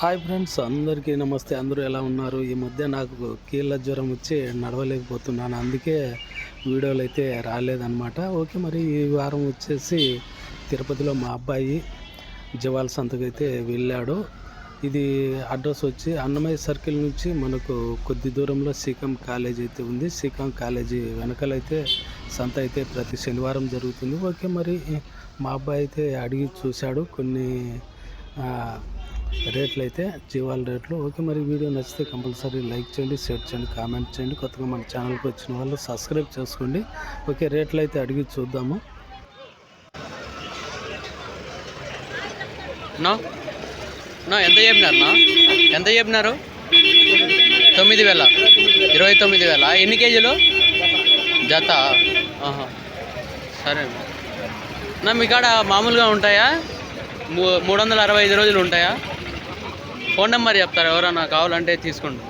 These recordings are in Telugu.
హాయ్ ఫ్రెండ్స్ అందరికీ నమస్తే. అందరూ ఎలా ఉన్నారు? ఈ మధ్య నాకు కీళ్ళ జ్వరం వచ్చి నడవలేకపోతున్నాను. అందుకే వీడియోలు అయితే రాలేదన్నమాట. ఓకే మరి ఈ వారం వచ్చేసి తిరుపతిలో మా అబ్బాయి జవాల్ సంతకు అయితే వెళ్ళాడు. ఇది అడ్రస్ వచ్చి అన్నమయ్య సర్కిల్ నుంచి మనకు కొద్ది దూరంలో సీకం కాలేజ్ అయితే ఉంది. సీకం కాలేజీ వెనకాలైతే సంత అయితే ప్రతి శనివారం జరుగుతుంది. ఓకే మరి మా అబ్బాయి అయితే అడిగి చూశాడు. కొన్ని రేట్లు అయితే జీవాల రేట్లు. ఓకే మరి వీడియో నచ్చితే కంపల్సరీ లైక్ చేయండి షేర్ చేయండి కామెంట్ చేయండి. కొత్తగా మన ఛానల్కి వచ్చిన వాళ్ళు సబ్స్క్రైబ్ చేసుకోండి. ఓకే రేట్లు అయితే అడిగి చూద్దాము. ఎంత చెప్పినారు నా? ఎంత చెప్పినారు? తొమ్మిది వేల ఇరవై తొమ్మిది వేల. ఎన్ని కేజీలు? జత. సరే. నా మీ కాడ మామూలుగా ఉంటాయా? మూ మూడు వందల అరవై ఐదు రోజులు ఉంటాయా? ఫోన్ నెంబర్ చెప్తారా? ఎవరన్నా కావాలంటే తీసుకోండి.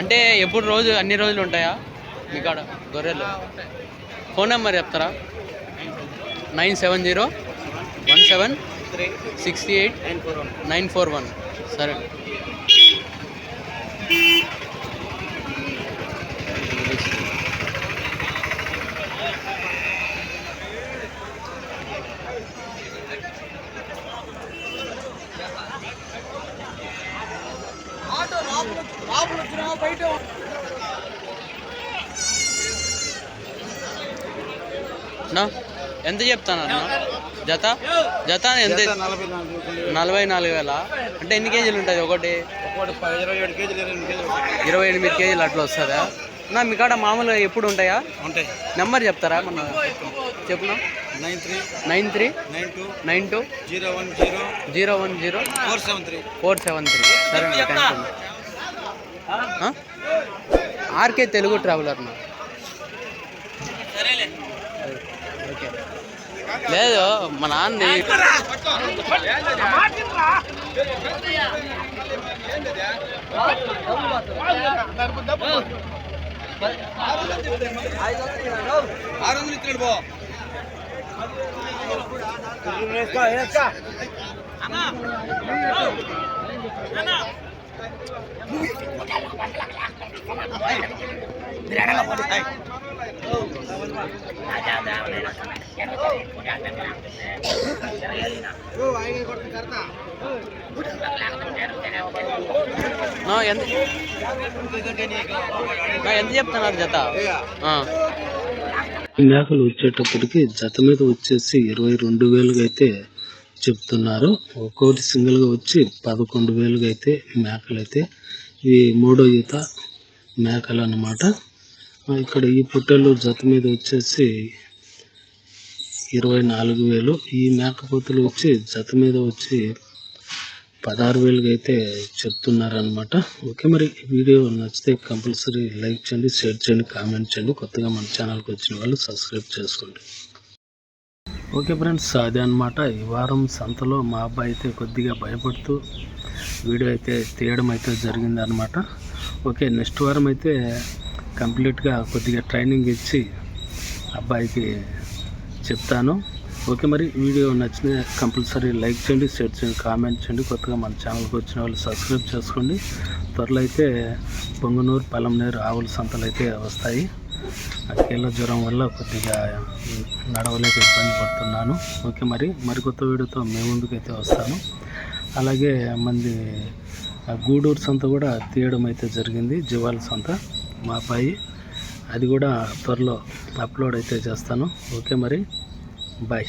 అంటే ఎప్పుడు రోజు అన్ని రోజులు ఉంటాయా? మీ కాడ గొర్రెలు? ఫోన్ నెంబర్ చెప్తారా? Nine seven zero one seven sixty eight nine four one. సరే. నా ఎంత చెప్తాను అన్న జత? జత ఎంత? నలభై నాలుగు వేల. అంటే ఎన్ని కేజీలు ఉంటుంది ఒకటి? ఇరవై ఏడు కేజీలు ఇరవై ఎనిమిది కేజీలు. ఇరవై ఎనిమిది కేజీలు అట్లా వస్తుందా? నా మీ కాడ మామూలుగా ఎప్పుడు ఉంటాయా? ఉంటాయి. నెంబర్ చెప్తారా? మన చెప్పునా nine three. Nine three. Nine two. Nine two. Zero one zero. Zero one zero. Four seven three. Four seven three. సరే thank you RK Telugu traveller okay. లేదు మా నాన్నది ఆరు వందలు ఇక్కడ పో నా ఎంత నా ఎంత చెప్తున్నారు జత? మేకలు వచ్చేటప్పటికి జత మీద వచ్చేసి ఇరవై రెండు వేలుగా అయితే చెప్తున్నారు ఒక్కొక్కటి సింగిల్గా వచ్చి పదకొండు వేలుగా అయితే మేకలు అయితే ఇవి మూడో ఈత మేకలు అన్నమాట ఇక్కడ ఈ పుట్టెలు జత మీద వచ్చేసి ఇరవై నాలుగు వేలు. ఈ మేకపోతులు వచ్చి జత మీద వచ్చి పదహారు వేలుగా అయితే చెప్తున్నారనమాట ఓకే మరి వీడియో నచ్చితే కంపల్సరీ లైక్ చేయండి షేర్ చేయండి కామెంట్ చేయండి. కొత్తగా మన ఛానల్కి వచ్చిన వాళ్ళు సబ్స్క్రైబ్ చేసుకోండి. ఓకే ఫ్రెండ్స్ అదే అనమాట ఈ వారం సంతలో మా అబ్బాయి అయితే కొద్దిగా భయపడుతూ వీడియో అయితే తీయడం అయితే జరిగింది అనమాట ఓకే నెక్స్ట్ వారం అయితే కంప్లీట్గా కొద్దిగా ట్రైనింగ్ ఇచ్చి అబ్బాయికి చెప్తాను. ఓకే మరి వీడియో నచ్చిన కంపల్సరీ లైక్ చేయండి షేర్ చేయండి కామెంట్ చేయండి. కొత్తగా మన ఛానల్కి వచ్చిన వాళ్ళు సబ్స్క్రైబ్ చేసుకోండి. త్వరలో అయితే పొంగనూరు పలంనేరు ఆవుల సంతలు అయితే వస్తాయి. ఆ కీళ్ళ జ్వరం వల్ల కొద్దిగా నడవలేక ఇబ్బంది పడుతున్నాను. ఓకే మరి మరికొత్త వీడియోతో మీ ముందుకైతే వస్తాను. అలాగే మంది ఆ గూడూరు సంత కూడా తీయడం అయితే జరిగింది జివాల సంత. మా అబ్బాయి అది కూడా త్వరలో అప్లోడ్ అయితే చేస్తాను. ఓకే మరి Bye.